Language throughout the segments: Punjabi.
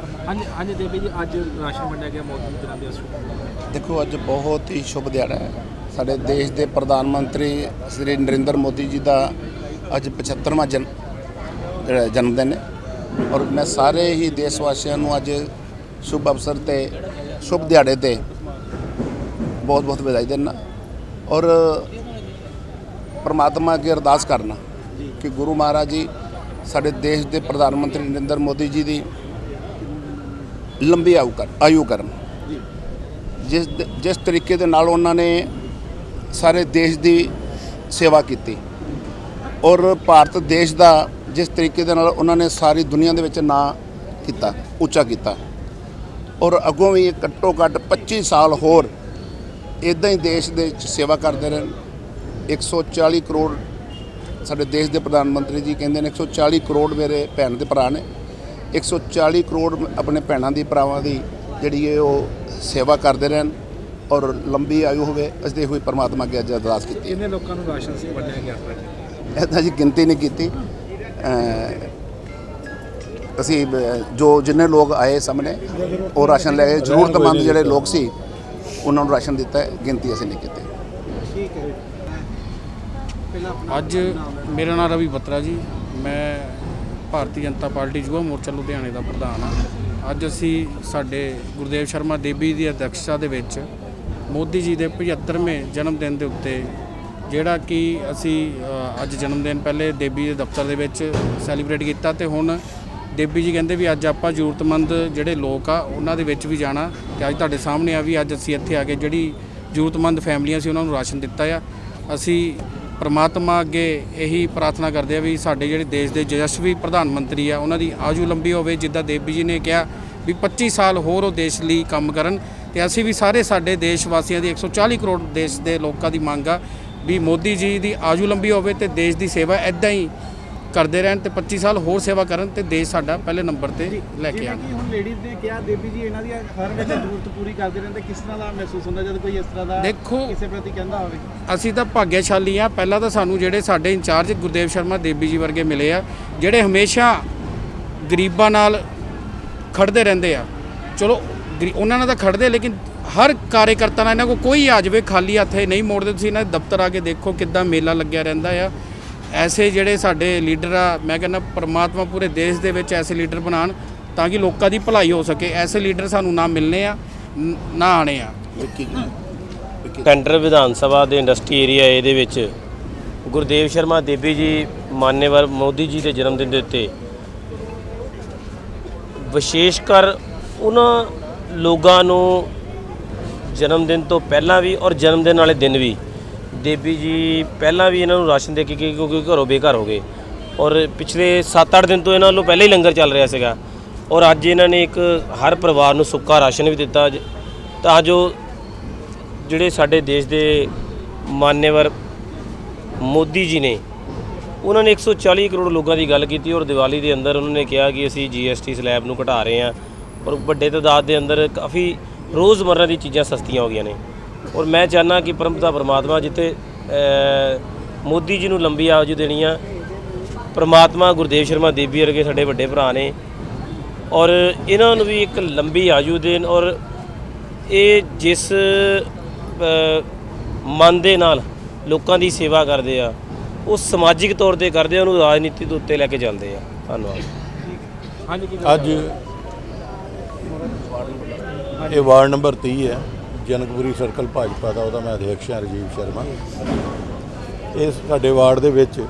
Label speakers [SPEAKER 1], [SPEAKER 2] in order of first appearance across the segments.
[SPEAKER 1] ਕਰਨਾ
[SPEAKER 2] ਹਾਂਜੀ ਹਾਂਜੀ ਦੇਵੀ ਜੀ ਅੱਜ ਰਾਸ਼ਨ ਵੰਡਿਆ ਗਿਆ ਮੋਦੀ ਜੀ ਦਿਨਾਂ ਦੇ ਅਸੂਲ
[SPEAKER 3] ਦੇਖੋ ਅੱਜ ਬਹੁਤ ਹੀ ਸ਼ੁਭ ਦਿਹਾੜਾ ਹੈ। ਸਾਡੇ ਦੇਸ਼ ਦੇ ਪ੍ਰਧਾਨ ਮੰਤਰੀ ਸ੍ਰੀ ਨਰਿੰਦਰ ਮੋਦੀ ਜੀ ਦਾ ਅੱਜ 75ਵਾਂ ਜਨ ਜਿਹੜਾ ਜਨਮ ਦਿਨ ਹੈ। ਔਰ ਮੈਂ ਸਾਰੇ ਹੀ ਦੇਸ਼ ਵਾਸੀਆਂ ਨੂੰ ਅੱਜ ਸ਼ੁਭ ਅਵਸਰ ਤੇ ਸ਼ੁਭ ਦਿਹਾੜੇ ਤੇ ਬਹੁਤ ਬਹੁਤ ਵਧਾਈ ਦਿੰਦਾ। ਔਰ ਪ੍ਰਮਾਤਮਾ ਅੱਗੇ ਅਰਦਾਸ ਕਰਨਾ ਕਿ ਗੁਰੂ ਮਹਾਰਾਜ ਜੀ ਸਾਡੇ ਦੇਸ਼ ਦੇ ਪ੍ਰਧਾਨ ਮੰਤਰੀ ਨਰਿੰਦਰ ਮੋਦੀ ਜੀ ਦੀ ਲੰਬੀ ਆਯੂ ਕਰ ਆਯੂ ਕਰਨ। ਜਿਸ ਜਿਸ ਤਰੀਕੇ ਦੇ ਨਾਲ ਉਹਨਾਂ ਨੇ ਸਾਰੇ ਦੇਸ਼ ਦੀ ਸੇਵਾ ਕੀਤੀ। ਔਰ ਭਾਰਤ ਦੇਸ਼ ਦਾ ਜਿਸ ਤਰੀਕੇ ਦੇ ਨਾਲ ਉਹਨਾਂ ਨੇ ਸਾਰੀ ਦੁਨੀਆ ਦੇ ਵਿੱਚ ਨਾਂ ਕੀਤਾ ਉੱਚਾ ਕੀਤਾ। ਔਰ ਅੱਗੋਂ ਵੀ ਘੱਟੋ ਘੱਟ 25 ਸਾਲ ਹੋਰ ਇਦਾਂ ਹੀ ਦੇਸ਼ ਦੇ ਵਿੱਚ ਸੇਵਾ ਕਰਦੇ ਰਹਿਣ। 140 ਕਰੋੜ ਸਾਡੇ ਦੇਸ਼ ਦੇ ਪ੍ਰਧਾਨ ਮੰਤਰੀ ਜੀ ਕਹਿੰਦੇ ਨੇ 140 ਕਰੋੜ ਮੇਰੇ ਭੈਣ ਦੇ ਭਰਾ ਨੇ। 140 ਕਰੋੜ ਆਪਣੇ ਭੈਣਾਂ ਦੀ ਭਰਾਵਾਂ ਦੀ ਜਿਹੜੀ ਹੈ ਉਹ ਸੇਵਾ ਕਰਦੇ ਰਹਿਣ ਔਰ ਲੰਬੀ ਆਯੂ ਹੋਵੇ ਅਸੀਂ ਤੇ ਹੋਈ ਪਰਮਾਤਮਾ ਅੱਗੇ ਅੱਜ ਅਰਦਾਸ ਕੀਤੀ।
[SPEAKER 2] ਕਿੰਨੇ ਲੋਕਾਂ ਨੂੰ ਰਾਸ਼ਨ ਸੀ ਵੰਡਿਆ ਗਿਆ ਅੱਜ
[SPEAKER 3] ਇਹਦਾ ਜੀ ਗਿਣਤੀ ਨਹੀਂ ਕੀਤੀ। ਅਸੀਂ ਜੋ ਜਿੰਨੇ ਲੋਕ ਆਏ ਸਾਹਮਣੇ ਉਹ ਰਾਸ਼ਨ ਲੈ ਗਏ। ਜ਼ਰੂਰਤਮੰਦ ਜਿਹੜੇ ਲੋਕ ਸੀ ਉਹਨਾਂ ਨੂੰ ਰਾਸ਼ਨ ਦਿੱਤਾ ਗਿਣਤੀ ਅਸੀਂ ਨਹੀਂ ਕੀਤੀ।
[SPEAKER 1] ਠੀਕ ਹੈ।
[SPEAKER 4] ਅੱਜ ਮੇਰਾ ਨਾਮ ਰਵੀ ਬੱਤਰਾ ਜੀ। ਮੈਂ ਭਾਰਤੀ ਜਨਤਾ ਪਾਰਟੀ ਯੁਵਾ ਮੋਰਚਾ ਲੁਧਿਆਣੇ ਦਾ ਪ੍ਰਧਾਨ ਆ। ਅੱਜ ਅਸੀਂ ਸਾਡੇ ਗੁਰਦੇਵ ਸ਼ਰਮਾ ਦੇਬੀ ਦੀ ਅਧਿਕਸ਼ਤਾ ਦੇ ਵਿੱਚ ਮੋਦੀ ਜੀ ਦੇ 75ਵੇਂ ਜਨਮ ਦਿਨ ਦੇ ਉੱਤੇ ਜਿਹੜਾ ਕਿ ਅਸੀਂ ਅੱਜ ਜਨਮ ਦਿਨ ਪਹਿਲੇ ਦੇਬੀ ਦੇ ਦਫ਼ਤਰ ਦੇ ਵਿੱਚ ਸੈਲੀਬ੍ਰੇਟ ਕੀਤਾ ਤੇ ਹੁਣ ਦੇਬੀ ਜੀ ਕਹਿੰਦੇ ਵੀ ਅੱਜ ਆਪਾਂ ਜ਼ਰੂਰਤਮੰਦ ਜਿਹੜੇ ਲੋਕ ਆ, ਉਹਨਾਂ ਦੇ ਵਿੱਚ ਵੀ ਜਾਣਾ ਤੇ ਅੱਜ ਤੁਹਾਡੇ ਸਾਹਮਣੇ ਆ ਵੀ ਅੱਜ ਅਸੀਂ ਇੱਥੇ ਆ ਕੇ ਜਿਹੜੀ ਜ਼ਰੂਰਤਮੰਦ ਫੈਮਲੀਆਂ ਸੀ ਉਹਨਾਂ ਨੂੰ ਰਾਸ਼ਨ ਦਿੱਤਾ ਆ। ਅਸੀਂ ਪ੍ਰਮਾਤਮਾ ਅੱਗੇ ਇਹੀ ਪ੍ਰਾਰਥਨਾ ਕਰਦੇ ਆ ਵੀ ਸਾਡੇ ਜਿਹੜੇ ਦੇਸ਼ ਦੇ ਯਸ਼ਸਵੀ ਪ੍ਰਧਾਨ ਮੰਤਰੀ ਆ, ਉਹਨਾਂ ਦੀ ਆਜੂ ਲੰਬੀ ਹੋਵੇ, ਜਿੱਦਾਂ ਦੇਵੀ ਜੀ ਨੇ ਕਿਹਾ ਵੀ 25 ਸਾਲ ਹੋਰ ਉਹ ਦੇਸ਼ ਲਈ ਕੰਮ ਕਰਨ। ਤੇ ਅਸੀਂ ਵੀ ਸਾਰੇ ਸਾਡੇ ਦੇਸ਼ ਵਾਸੀਆਂ ਦੀ 140 ਕਰੋੜ ਦੇਸ਼ ਦੇ ਲੋਕਾਂ ਦੀ ਮੰਗ ਆ ਵੀ ਮੋਦੀ ਜੀ ਦੀ ਆਜੂ ਲੰਬੀ ਹੋਵੇ ਤੇ ਦੇਸ਼ ਦੀ ਸੇਵਾ ਐਦਾਂ ਹੀ ਕਰਦੇ ਰਹਿਣ ਤੇ 25 ਸਾਲ ਹੋਰ ਸੇਵਾ ਕਰਨ ਤੇ ਦੇਸ਼ ਸਾਡਾ ਪਹਿਲੇ ਨੰਬਰ ਤੇ ਲੈ ਕੇ
[SPEAKER 1] ਜਿਵੇਂ
[SPEAKER 4] ਆਣ
[SPEAKER 1] ਕਿ ਹੁਣ ਲੇਡੀਜ਼ ਨੇ ਕਿਹਾ ਦੇਵੀ ਜੀ ਇਹਨਾਂ ਦੀ ਹਰ ਵੇਲੇ ਜ਼ਰੂਰਤ ਪੂਰੀ ਕਰਦੇ ਰਹਿੰਦੇ ਕਿਸ ਤਰ੍ਹਾਂ ਦਾ ਮਹਿਸੂਸ ਹੁੰਦਾ ਜਦ ਕੋਈ ਇਸ ਤਰ੍ਹਾਂ ਦਾ
[SPEAKER 4] ਦੇਖੋ-
[SPEAKER 1] ਕਿਸੇ ਪ੍ਰਤੀ ਕਹਿੰਦਾ ਹੋਵੇ?
[SPEAKER 4] ਅਸੀਂ ਤਾਂ ਭਾਗਿਆਸ਼ਾਲੀ ਆ ਪਹਿਲਾਂ ਤਾਂ ਸਾਨੂੰ ਜਿਹੜੇ ਸਾਡੇ ਇੰਚਾਰਜ ਗੁਰਦੇਵ ਸ਼ਰਮਾ ਦੇਵੀ ਜੀ ਵਰਗੇ ਮਿਲੇ ਆ ਜਿਹੜੇ ਹਮੇਸ਼ਾ ਗਰੀਬਾਂ ਨਾਲ ਖੜਦੇ ਰਹਿੰਦੇ ਆ। ਚਲੋ ਗਰੀ- ਉਹਨਾਂ ਨਾਲ ਤਾਂ ਖੜਦੇ ਲੇਕਿਨ ਹਰ ਕਾਰਜਕਰਤਾ ਨਾਲ ਇਹਨਾਂ ਕੋ ਕੋਈ ਆ ਜਾਵੇ ਖਾਲੀ ਹੱਥੇ ਨਹੀਂ ਮੋੜਦੇ ਤੁਸੀਂ ਇਹਨਾਂ ਦੇ ਦਫ਼ਤਰ ਆ ਕੇ ਦੇਖੋ ਕਿੱਦਾਂ ਮੇਲਾ ਲੱਗਿਆ ਰਹਿੰਦਾ ਆ। ਐਸੇ ਜਿਹੜੇ ਸਾਡੇ ਲੀਡਰ ਆ ਮੈਂ ਕਹਿੰਦਾ ਪ੍ਰਮਾਤਮਾ ਪੂਰੇ ਦੇਸ਼ ਦੇ ਵਿੱਚ ਐਸੇ ਲੀਡਰ ਬਣਾਉਣ ਤਾਂ ਕਿ ਲੋਕਾਂ ਦੀ ਭਲਾਈ ਹੋ ਸਕੇ। ਐਸੇ ਲੀਡਰ ਸਾਨੂੰ ਨਾ ਮਿਲਨੇ ਆ ਨ- ਆਣੇ ਆ।
[SPEAKER 5] ਟੈਂਡਰ ਵਿਧਾਨ ਸਭਾ ਦੇ ਇੰਡਸਟਰੀ ਏਰੀਆ ਇਹਦੇ ਵਿੱਚ ਗੁਰਦੇਵ ਸ਼ਰਮਾ ਦੇਬੀ ਜੀ ਮਾਨਯਵਰ ਮੋਦੀ ਜੀ ਦੇ ਜਨਮ ਦਿਨ ਦੇ ਉੱਤੇ ਵਿਸ਼ੇਸ਼ ਕਰ ਉਹਨਾਂ ਲੋਕਾਂ ਨੂੰ ਜਨਮ ਦਿਨ ਤੋਂ ਪਹਿਲਾਂ ਵੀ ਔਰ ਜਨਮ ਦਿਨ ਵਾਲੇ ਦਿਨ ਵੀ ਦੇਬੀ ਜੀ ਪਹਿਲਾਂ ਵੀ ਇਹਨਾਂ ਨੂੰ ਰਾਸ਼ਨ ਦੇ ਕੇ ਗਏ ਕਿਉਂਕਿ ਘਰੋਂ ਬੇਘਰ ਹੋ ਗਏ। ਔਰ ਪਿਛਲੇ 7-8 ਦਿਨ ਤੋਂ ਇਹਨਾਂ ਵੱਲੋਂ ਪਹਿਲਾਂ ਹੀ ਲੰਗਰ ਚੱਲ ਰਿਹਾ ਸੀਗਾ। ਔਰ ਅੱਜ ਇਹਨਾਂ ਨੇ ਇੱਕ ਹਰ ਪਰਿਵਾਰ ਨੂੰ ਸੁੱਕਾ ਰਾਸ਼ਨ ਵੀ ਦਿੱਤਾ। ਤਾਂ ਜੋ ਜਿਹੜੇ ਸਾਡੇ ਦੇਸ਼ ਦੇ ਮਾਨੇਵਰ ਮੋਦੀ ਜੀ ਨੇ, ਉਹਨਾਂ ਨੇ 140 ਕਰੋੜ ਲੋਕਾਂ ਦੀ ਗੱਲ ਕੀਤੀ ਔਰ ਦੀਵਾਲੀ ਦੇ ਅੰਦਰ ਉਹਨਾਂ ਨੇ ਕਿਹਾ ਕਿ ਅਸੀਂ ਜੀਐਸਟੀ ਸਲੈਬ ਨੂੰ ਘਟਾ ਰਹੇ ਹਾਂ। ਔਰ ਵੱਡੇ ਤਾਦਾਦ ਦੇ ਅੰਦਰ ਕਾਫੀ ਰੋਜ਼ਮਰਰਾ ਦੀ ਚੀਜ਼ਾਂ ਸਸਤੀਆਂ ਹੋ ਗਈਆਂ ਨੇ। ਔਰ ਮੈਂ ਚਾਹਨਾ ਕਿ ਪਰਮਪਤਾ ਪਰਮਾਤਮਾ ਜਿੱਥੇ ਮੋਦੀ ਜੀ ਨੂੰ ਲੰਬੀ ਆਯੂ ਦੇਣੀ ਆ, ਪਰਮਾਤਮਾ ਗੁਰਦੇਵ ਸ਼ਰਮਾ ਦੇਵੀ ਵਰਗੇ ਸਾਡੇ ਵੱਡੇ ਭਰਾ ਨੇ, ਔਰ ਇਹਨਾਂ ਨੂੰ ਵੀ ਇੱਕ ਲੰਬੀ ਆਯੂ ਦੇਣ, ਔਰ ਇਹ ਜਿਸ ਮਨ ਦੇ ਨਾਲ ਲੋਕਾਂ ਦੀ ਸੇਵਾ ਕਰਦੇ ਆ, ਉਹ ਸਮਾਜਿਕ ਤੌਰ ਤੇ ਕਰਦੇ ਆ, ਉਹਨੂੰ ਰਾਜਨੀਤੀ ਦੇ ਉੱਤੇ ਲੈ ਕੇ ਜਾਂਦੇ ਆ। ਧੰਨਵਾਦ।
[SPEAKER 6] ਅੱਜ ਇਹ ਵਾਰਡ ਨੰਬਰ 30 ਹੈ। ਜਨਕਪੁਰੀ ਸਰਕਲ ਭਾਜਪਾ ਦਾ, ਉਹਦਾ ਮੈਂ ਅਧਿਕਸ਼ ਹਾਂ, ਰਜੀਵ ਸ਼ਰਮਾ। ਇਹ ਸਾਡੇ ਵਾਰਡ ਦੇ ਵਿੱਚ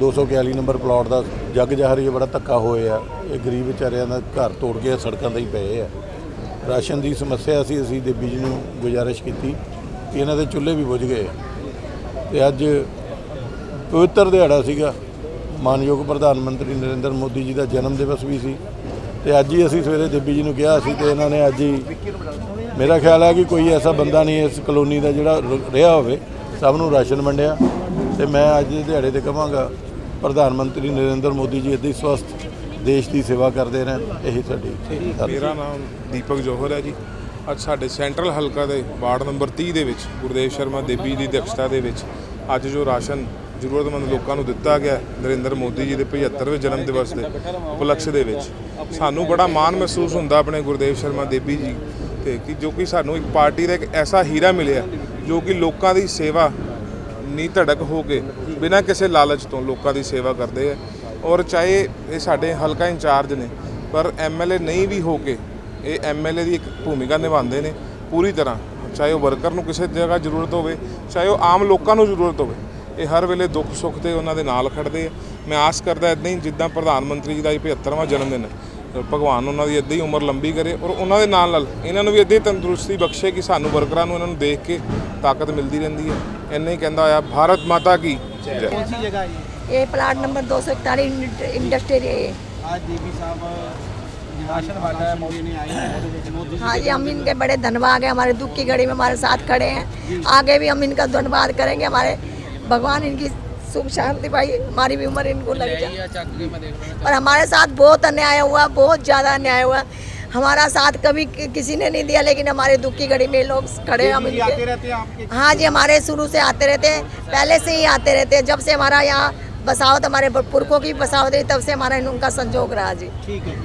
[SPEAKER 6] 241 ਨੰਬਰ ਪਲਾਟ ਦਾ ਜੱਗ ਜਾਹਰੀ ਬੜਾ ਧੱਕਾ ਹੋਇਆ ਇਹ ਗਰੀਬ ਵਿਚਾਰਿਆਂ ਦਾ ਘਰ ਤੋੜ ਕੇ ਸੜਕਾਂ ਤੇ ਹੀ ਪਏ ਆ। ਰਾਸ਼ਨ ਦੀ ਸਮੱਸਿਆ ਸੀ, ਅਸੀਂ ਦੇਬੀ ਜੀ ਨੂੰ ਗੁਜ਼ਾਰਿਸ਼ ਕੀਤੀ ਕਿ ਇਹਨਾਂ ਦੇ ਚੁੱਲ੍ਹੇ ਵੀ ਬੁਝ ਗਏ। ਤੇ ਅੱਜ ਪਵਿੱਤਰ ਦਿਹਾੜਾ ਸੀਗਾ। ਮਾਨਯੋਗ ਪ੍ਰਧਾਨ ਮੰਤਰੀ ਨਰਿੰਦਰ ਮੋਦੀ ਜੀ ਦਾ ਜਨਮ ਦਿਵਸ ਵੀ ਸੀ। ਤੇ ਅੱਜ ਹੀ ਅਸੀਂ ਸਵੇਰੇ ਦੇਬੀ ਜੀ ਨੂੰ ਕਿਹਾ ਸੀ ਤੇ ਇਹਨਾਂ ਨੇ ਅੱਜ ਹੀ ਮੇਰਾ ਖਿਆਲ ਹੈ ਕਿ ਕੋਈ ਐਸਾ ਬੰਦਾ ਨਹੀਂ ਇਸ ਕਲੋਨੀ ਦਾ ਜਿਹੜਾ ਰ- ਰਿਹਾ ਹੋਵੇ, ਸਭ ਨੂੰ ਰਾਸ਼ਨ ਵੰਡਿਆ। ਤੇ ਮੈਂ ਅੱਜ ਦਿਹਾੜੇ ਤੇ ਕਹਾਂਗਾ, ਪ੍ਰਧਾਨ ਮੰਤਰੀ ਨਰਿੰਦਰ ਮੋਦੀ ਜੀ ਇੱਦਾਂ ਸਵਸਥ ਦੇਸ਼ ਦੀ ਸੇਵਾ ਕਰਦੇ ਰਹਿਣ। ਇਹੀ ਸਾਡੀ ਅਰਜ਼
[SPEAKER 7] ਮੇਰਾ ਨਾਮ ਦੀਪਕ ਜੋਹਰ ਹੈ ਜੀ। ਅੱਜ ਸਾਡੇ ਸੈਂਟਰਲ ਹਲਕਾ ਦੇ ਵਾਰਡ ਨੰਬਰ 30 ਦੇ ਵਿੱਚ, ਗੁਰਦੇਵ ਸ਼ਰਮਾ ਦੇਬੀ ਦੀ ਅਧਿਕਸ਼ਤਾ ਦੇ ਵਿੱਚ ਅੱਜ ਜੋ ਰਾਸ਼ਨ ਜ਼ਰੂਰਤਮੰਦ ਲੋਕਾਂ ਨੂੰ ਦਿੱਤਾ ਗਿਆ ਨਰਿੰਦਰ ਮੋਦੀ ਜੀ ਦੇ 75ਵੇਂ ਜਨਮ ਦਿਵਸ ਦੇ ਉਪਲਕਸ਼ ਦੇ ਵਿੱਚ, ਸਾਨੂੰ ਬੜਾ ਮਾਣ ਮਹਿਸੂਸ ਹੁੰਦਾ ਆਪਣੇ ਗੁਰਦੇਵ ਸ਼ਰਮਾ ਦੇਵੀ ਜੀ ਤੇ ਕਿ ਜੋ ਕਿ ਸਾਨੂੰ ਇੱਕ ਪਾਰਟੀ ਦਾ ਇੱਕ ਐਸਾ ਹੀਰਾ ਮਿਲਿਆ ਜੋ ਕਿ ਲੋਕਾਂ ਦੀ ਸੇਵਾ ਨੀ ਧੜਕ ਹੋ ਕੇ ਬਿਨਾਂ ਕਿਸੇ ਲਾਲਚ ਤੋਂ ਲੋਕਾਂ ਦੀ ਸੇਵਾ ਕਰਦੇ ਆ। ਔਰ ਚਾਹੇ ਇਹ ਸਾਡੇ ਹਲਕਾ ਇੰਚਾਰਜ ਨੇ, ਪਰ ਐਮਐਲਏ ਨਹੀਂ ਵੀ ਹੋ ਕੇ ਇਹ ਐਮਐਲਏ ਦੀ ਇੱਕ ਭੂਮਿਕਾ ਨਿਭਾਉਂਦੇ ਨੇ ਪੂਰੀ ਤਰ੍ਹਾਂ। ਚਾਹੇ ਉਹ ਵਰਕਰ ਨੂੰ ਕਿਸੇ ਜਗ੍ਹਾ ਜ਼ਰੂਰਤ ਹੋਵੇ, ਚਾਹੇ ਉਹ ਆਮ ਲੋਕਾਂ ਨੂੰ ਜ਼ਰੂਰਤ ਹੋਵੇ, ਇਹ ਹਰ ਵੇਲੇ ਦੁੱਖ ਸੁੱਖ ਤੇ ਉਹਨਾਂ ਦੇ ਨਾਲ ਖੜਦੇ ਆ। ਮੈਂ ਆਸ ਕਰਦਾ ਇਦਾਂ ਹੀ ਜਿੱਦਾਂ ਪ੍ਰਧਾਨ ਮੰਤਰੀ ਜੀ ਦਾ ਇਹ 75ਵਾਂ ਜਨਮ ਦਿਨ ਹੈ ਭਗਵਾਨ ਉਹਨਾਂ ਦੀ ਇਦਾਂ ਹੀ ਉਮਰ ਲੰਬੀ ਕਰੇ ਔਰ ਉਹਨਾਂ ਦੇ ਨਾਲ ਨਾਲ ਇਹਨਾਂ ਨੂੰ ਵੀ ਇਦਾਂ ਹੀ ਤੰਦਰੁਸਤੀ ਬਖਸ਼ੇ ਕਿ ਸਾਨੂੰ ਵਰਕਰਾਂ ਨੂੰ ਇਹਨਾਂ ਨੂੰ ਦੇਖ ਕੇ ਤਾਕਤ ਮਿਲਦੀ ਰਹਿੰਦੀ ਹੈ ਇੰਨਾ ਹੀ ਕਹਿੰਦਾ ਹੋਇਆ ਭਾਰਤ ਮਾਤਾ ਕੀ ਜੈ
[SPEAKER 1] कौन सी जगह है ये
[SPEAKER 8] ये प्लाट नंबर दो सौ इकतालीस इंडस्ट्रियल है ये।
[SPEAKER 1] आज देवी साहब राशन बांटा है मोदी ने आए हैं मोदी जी
[SPEAKER 8] हाँ जी हम इनके बड़े धन्यवाद हैं हमारे दुख की घड़ी में हमारे साथ खड़े हैं आगे भी हम इनका धन्यवाद करेंगे हमारे भगवान इनकी सुख शांति भाई हमारी भी उम्र इनको लग जाए और हमारे साथ बहुत अन्याय हुआ बहुत ज़्यादा अन्याय हुआ। हमारा साथ कभी किसी ने नहीं दिया लेकिन हमारे दुख की घड़ी में लोग खड़े हम
[SPEAKER 1] आते रहते हैं
[SPEAKER 8] हाँ जी हमारे शुरू से आते रहते हैं पहले से ही आते रहते हैं। जब से हमारा यहाँ बसावत हमारे पुरखों की बसावत रही तब से हमारा इनका संजोग रहा जी।
[SPEAKER 1] ठीक है।